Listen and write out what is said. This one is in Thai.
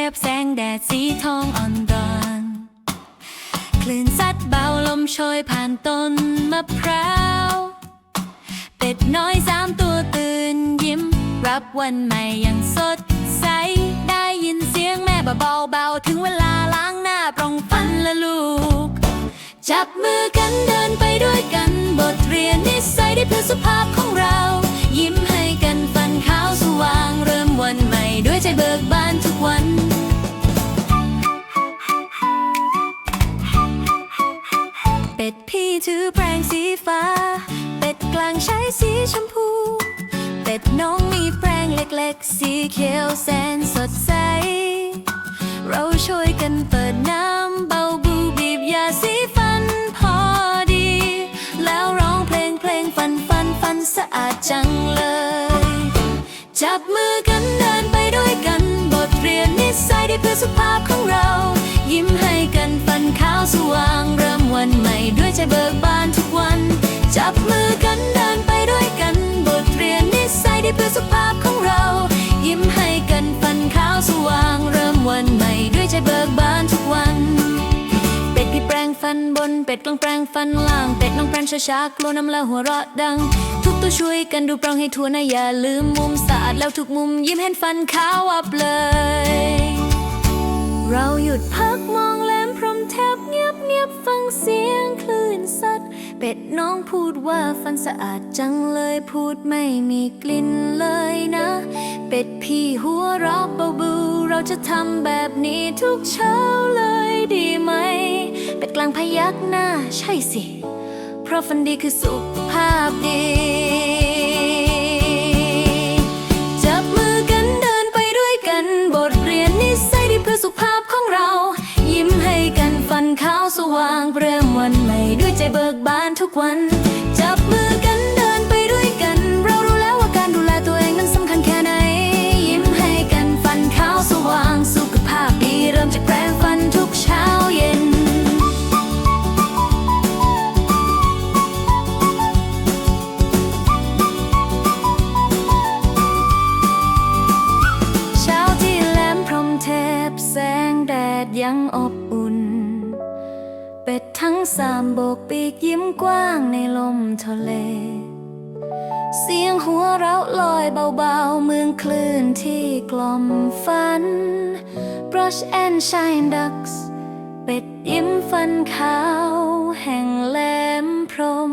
แสงแดดสีทองอ่อนดอนคลื่นซัดเบาลมโชยผ่านต้นมะพร้าว เป็ดน้อยสามตัวตื่นยิ้ม รับวันใหม่อย่างสดใส ได้ยินเสียงแม่เบาๆถึงเวลาล้างหน้าปรองฟันละลูก จับมือกันเดินไปด้วยกัน บทเรียนนิสัยได้เพื่อสุภาพ ดพี่ถือแปรงสีฟ้า เป็ดกลางใช้สีชมพู เป็ดน้องมีแปรงเล็กๆ สีเขียวแสนสดใส เราช่วยกันเปิดน้ำเบาบูบีบยาสีฟันพอดี แล้วร้องเพลงเพลงฟันฟันฟันสะอาดจังเลย จับมือกันเดินไปด้วยกัน บทเรียนนิสัยได้เพื่อสุขภาพของเรา ยิ้มให้กันฟันขาวส วันใหม่ด้วยใจเบิกบานทุกวัน จับมือกันเดินไปด้วยกันบทเรียนนิสัยด้เพื่อสุขภาพของเรา ยิ้มให้กันฟันขาวสว่าง เริ่มวันใหม่ด้วยใจเบิกบานทุกวัน เป็ดพี่แปรงฟันบนเป็ดกลางแปรงฟันล่าง เป็ดน้องแปรงช้าๆกลัวน้ำแล้วหัวเราะดัง ทุกตัวช่วยกันดูปรองให้ทั่วนะอย่าลืมมุมสะอาดแล้วทุกมุมยิ้มเห็นฟันขาวอับเลย เป็ดน้องพูดว่าฟันสะอาดจังเลยพูดไม่มีกลิ่นเลยนะ เป็ดพี่หัวรอบเบาบูเราจะทำแบบนี้ทุกเช้าเลยดีไหม เป็ดกลางพยักหน้าใช่สิ เพราะฟันดีคือสุขภาพดี กบานทุกวัน จับมือกันเดินไปด้วยกัน เรารู้แล้วว่าการดูแลตัวเองนั้นสำคัญแค่ไหน ยิ้มให้กันฟันขาวสว่างสุขภาพดีเริ่มจากแปรงฟันทุกเช้าเย็น เช้าที่แหลมพรหมเทพแสงแดดยังอบอุ่น ทั้งสามโบกปีกยิ้มกว้างในลมทะเล เสียงหัวเราลอยเบาๆ เมืองคลื่นที่กลมฝัน Brush and shine ducks เป็ดยิ้มฟันขาวแห่งแหลมพรม